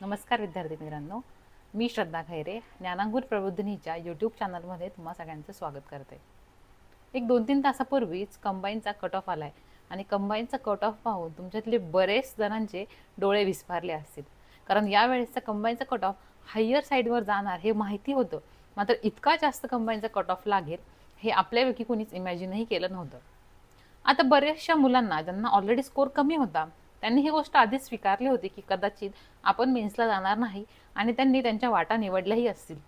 नमस्कार विद्यार्थी मित्रांनो. मी श्रद्धा खैरे ज्ञानांगूर प्रबोधिनीच्या यूट्यूब चॅनलमध्ये तुम्हा सगळ्यांचं स्वागत करते. एक दोन तीन तासापूर्वीच कंबाईनचा कट ऑफ आला आहे आणि कंबाईनचा कट ऑफ पाहून तुमच्यातले बरेच जणांचे डोळे विस्फारले असतील. कारण यावेळेसचा कंबाईनचा कट ऑफ हायर साईडवर जाणार हे माहिती होतं. मात्र इतका जास्त कंबाईनचा कट ऑफ लागेल हे आपल्यापैकी कोणीच इमॅजिनही केलं नव्हतं. आता बऱ्याचशा मुलांना ज्यांना ऑलरेडी स्कोर कमी होता त्यांनी ही गोष्ट आधीच स्वीकारली होती की कदाचित आपण मेन्सला जाणार नाही आणि त्यांनी त्यांच्या वाटा निवडल्याही असतील.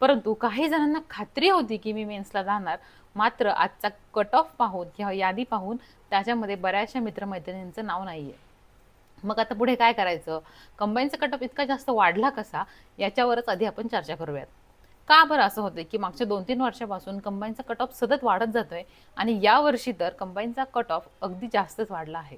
परंतु काही जणांना खात्री होती की मी मेन्सला जाणार. मात्र आजचा कट ऑफ पाहून किंवा यादी पाहून त्याच्यामध्ये बऱ्याचशा मित्रमैत्रिणींचं नाव नाही आहे मग आता पुढे काय करायचं? कंबाईनचा कट ऑफ इतका जास्त वाढला कसा? याच्यावरच आधी आपण चर्चा करूयात. का बरं असं होतं की मागच्या दोन तीन वर्षापासून कंबाईनचा कट ऑफ सतत वाढत जातोय आणि यावर्षी तर कंबाईनचा कट ऑफ अगदी जास्तच वाढला आहे?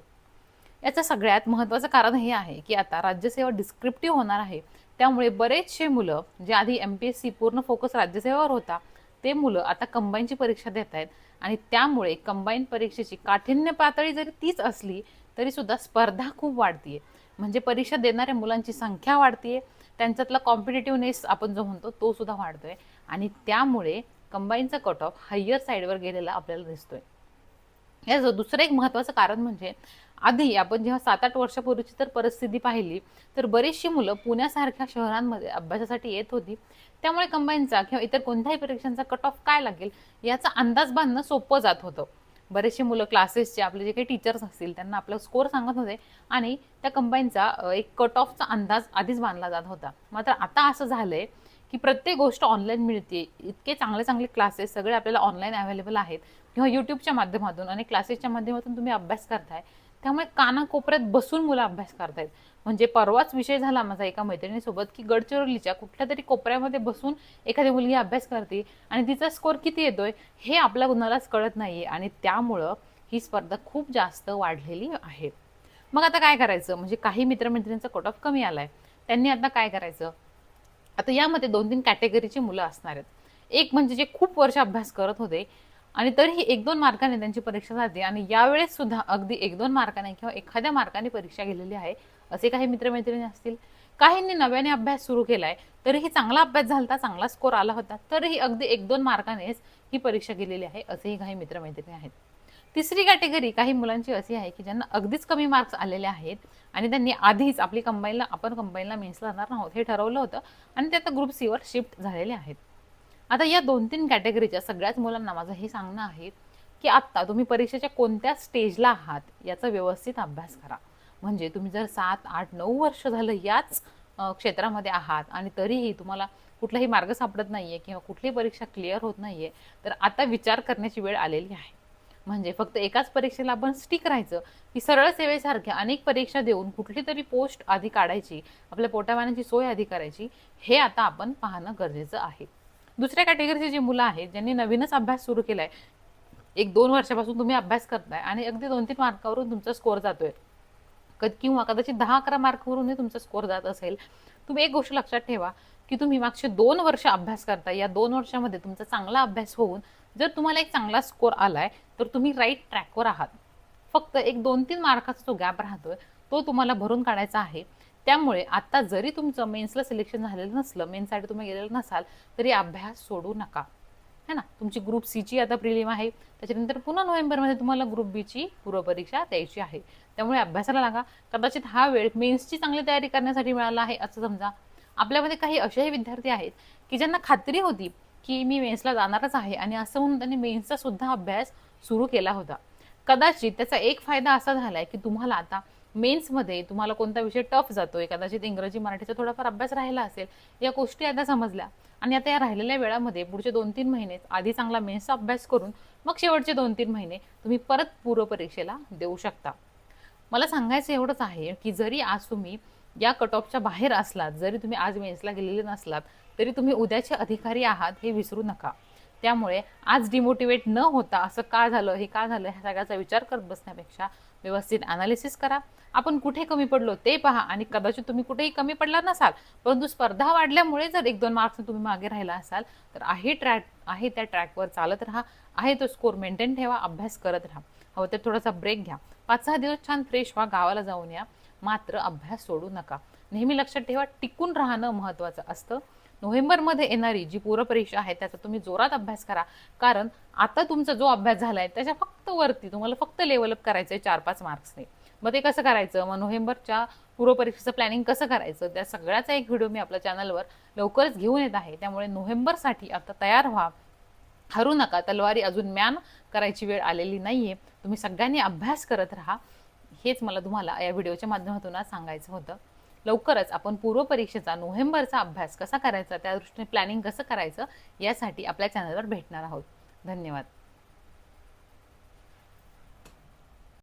याचं सगळ्यात महत्त्वाचं कारण हे आहे की आता राज्यसेवा डिस्क्रिप्टिव्ह होणार आहे. त्यामुळे बरेचसे मुलं जे आधी एम पी एस सी पूर्ण फोकस राज्यसेवेवर होता ते मुलं आता कंबाईनची परीक्षा देत आहेत. आणि त्यामुळे कंबाईन परीक्षेची काठिण्य पातळी जरी तीच असली तरीसुद्धा स्पर्धा खूप वाढतीये. म्हणजे परीक्षा देणाऱ्या मुलांची संख्या वाढतीये. त्यांच्यातला कॉम्पिटेटिव्हनेस आपण जो म्हणतो तो सुद्धा वाढतोय. आणि त्यामुळे कंबाईनचा कट ऑफ हायर साईडवर गेलेला आपल्याला दिसतोय. याचं दुसरं एक महत्त्वाचं कारण म्हणजे आधी आपण जेव्हा सात आठ वर्षापूर्वीची तर परिस्थिती पाहिली तर बरीचशी मुलं पुण्यासारख्या शहरांमध्ये अभ्यासासाठी येत होती. त्यामुळे कंबाईनचा किंवा इतर कोणत्याही परीक्षांचा कट ऑफ काय लागेल याचा अंदाज बांधणं सोपं जात होतं. बरेचसे मुलं क्लासेसचे आपले जे काही टीचर्स असतील त्यांना आपला स्कोअर सांगत होते आणि त्या कंबाईनचा एक कट ऑफचा अंदाज आधीच बांधला जात होता. मात्र आता असं झालंय की प्रत्येक गोष्ट ऑनलाईन मिळते इतके चांगले चांगले क्लासेस सगळे आपल्याला ऑनलाईन अवेलेबल आहेत. किंवा युट्यूबच्या माध्यमातून आणि क्लासेसच्या माध्यमातून तुम्ही अभ्यास करताय. त्यामुळे कानाकोपऱ्यात बसून मुलं अभ्यास करतायत. म्हणजे परवाच विषय झाला माझा एका मैत्रिणीसोबत की गडचिरोलीच्या कुठल्या तरी कोपऱ्यामध्ये बसून एखादी मुलगी अभ्यास करते आणि तिचा स्कोअर किती येतोय हे आपल्या कुणालाच कळत नाहीये आणि त्यामुळं ही स्पर्धा खूप जास्त वाढलेली आहे. मग आता काय करायचं? म्हणजे काही मित्रमैत्रिणींचा कट ऑफ कमी आलाय. त्यांनी आता काय करायचं? आता यामध्ये दोन तीन कॅटेगरीची मुलं असणार आहेत. एक म्हणजे जे खूप वर्ष अभ्यास करत होते आणि तरीही एक दोन मार्काने त्यांची परीक्षा झाली आणि यावेळेस सुद्धा अगदी एक दोन मार्काने किंवा एखाद्या मार्काने परीक्षा गेलेली आहे असे काही मित्रमैत्रिणी असतील काहींनी नव्याने अभ्यास सुरू केलाय तरीही चांगला अभ्यास झाला चांगला स्कोर आला होता तरीही अगदी एक दोन मार्कानेच ही परीक्षा गेलेली आहे असेही काही मित्रमैत्रिणी आहेत. तिसरी कॅटेगरी काही मुलांची अशी आहे की ज्यांना अगदीच कमी मार्क्स आलेले आहेत आणि त्यांनी आधीच आपली कंबाईनला आपण कंबाईनला मेन्सला जाणार आहोत हे ठरवलं होतं आणि ते आता ग्रुप सीवर शिफ्ट झालेले आहेत. आता या दोन तीन कॅटेगरीच्या सगळ्याच मुलांना माझं हे सांगणं आहे की आत्ता तुम्ही परीक्षेच्या कोणत्या स्टेजला आहात याचा व्यवस्थित अभ्यास करा. म्हणजे तुम्ही जर सात आठ नऊ वर्ष झालं याच क्षेत्रामध्ये आहात आणि तरीही तुम्हाला कुठलाही मार्ग सापडत नाही आहे किंवा कुठलीही परीक्षा क्लिअर होत नाही आहे तर आता विचार करण्याची वेळ आलेली आहे. म्हणजे फक्त एकाच परीक्षेला आपण स्टिक राहायचं की सरळ सेवेसारख्या अनेक परीक्षा देऊन कुठली तरी पोस्ट आधी काढायची आपल्या पोटापाण्याची सोय आधी करायची हे आता आपण पाहणं गरजेचं आहे. दुसऱ्या कॅटेगरीची जी मुलं आहेत ज्यांनी नवीनच अभ्यास सुरू केलाय एक दोन वर्षापासून तुम्ही अभ्यास करताय आणि अगदी दोन तीन मार्कावरून तुमचा स्कोअर जातोय. किंवा कदाचित दहा अकरा मार्कवरूनही तुमचा स्कोअर जात असेल. तुम्ही एक गोष्ट लक्षात ठेवा की तुम्ही मागचे दोन वर्ष अभ्यास करताय. या दोन वर्षामध्ये तुमचा चांगला अभ्यास होऊन जर तुम्हाला एक चांगला स्कोअर आलाय तर तुम्ही राईट ट्रॅकवर आहात. फक्त एक दोन तीन मार्काचा जो गॅप राहतोय तो तुम्हाला भरून काढायचा आहे. त्यामुळे आता जरी तुमचं मेन्सला सिलेक्शन झालेलं नसलं मेन्ससाठी तुम्ही गेलेलं नसाल तरी अभ्यास सोडू नका. है ना? तुमची ग्रुप सीची आता प्रिलिम आहे. त्याच्यानंतर पुन्हा नोव्हेंबरमध्ये तुम्हाला ग्रुप बीची पूर्वपरीक्षा द्यायची आहे. त्यामुळे अभ्यासाला लागा. कदाचित हा वेळ मेन्सची चांगली तयारी करण्यासाठी मिळाला आहे असं समजा. आपल्यामध्ये काही असेही विद्यार्थी आहेत की ज्यांना खात्री होती की मी मेन्सला जाणारच आहे आणि असं म्हणून त्यांनी मेन्सचा सुद्धा अभ्यास सुरू केला होता. कदाचित त्याचा एक फायदा असा झाला आहे की तुम्हाला आता मेन्समध्ये तुम्हाला कोणता विषय टफ जातोय कदाचित इंग्रजी मराठीचा थोडाफार अभ्यास राहिला असेल या गोष्टी आता समजल्या. आणि आता या राहिलेल्या वेळामध्ये पुढचे दोन तीन महिने आधी चांगला मेन्सचा अभ्यास करून मग शेवटचे दोन तीन महिने तुम्ही परत पूर्वपरीक्षेला देऊ शकता. मला सांगायचं एवढंच आहे की जरी आज तुम्ही या कट ऑफच्या बाहेर असलात जरी तुम्ही आज मेन्सला गेलेले नसलात तरी तुम्ही उद्याचे अधिकारी आहात हे विसरू नका. त्यामुळे आज डिमोटिवेट न होता असं का झालं हे का झालं ह्या सगळ्याचा विचार करत बसण्यापेक्षा व्यवस्थित अनालिसिस करा. आपण कुठे कमी पडलो ते पहा आणि कदाचित तुम्ही कुठेही कमी पडला नसाल परंतु स्पर्धा वाढल्यामुळे जर एक दोन मार्क्स तुम्ही मागे राहिला असाल तर आहे ट्रॅक आहे त्या ट्रॅकवर चालत राहा आहे तो स्कोर मेंटेन ठेवा अभ्यास करत राहा. हवं तर थोडासा ब्रेक घ्या. पाच सहा दिवस छान फ्रेश व्हा गावाला जाऊन या. मात्र अभ्यास सोडू नका. नेहमी लक्षात ठेवा टिकून राहणं महत्त्वाचं असतं. नोव्हेंबरमध्ये येणारी जी पूरपरीक्षा आहे त्याचा तुम्ही जोरात अभ्यास करा. कारण आता तुमचा जो अभ्यास झाला आहे त्याच्या फक्त वरती तुम्हाला फक्त लेवलअप करायचं आहे चार पाच मार्क्सने मग ते कसं करायचं? मग नोव्हेंबरच्या पूर्वपरीक्षेचं प्लॅनिंग कसं करायचं? त्या सगळ्याचा एक व्हिडिओ मी आपल्या चॅनलवर लवकरच घेऊन येत आहे. त्यामुळे नोव्हेंबरसाठी आता तयार व्हा. हरू नका तलवारी अजून म्यान करायची वेळ आलेली नाही आहे तुम्ही सगळ्यांनी अभ्यास करत राहा. हेच मला तुम्हाला या व्हिडिओच्या माध्यमातून आज सांगायचं होतं. लवकरच आपण पूर्वपरीक्षेचा नोव्हेंबरचा अभ्यास कसा करायचा त्या दृष्टीने प्लॅनिंग कसं करायचं यासाठी आपल्या चॅनलवर भेटणार आहोत. धन्यवाद.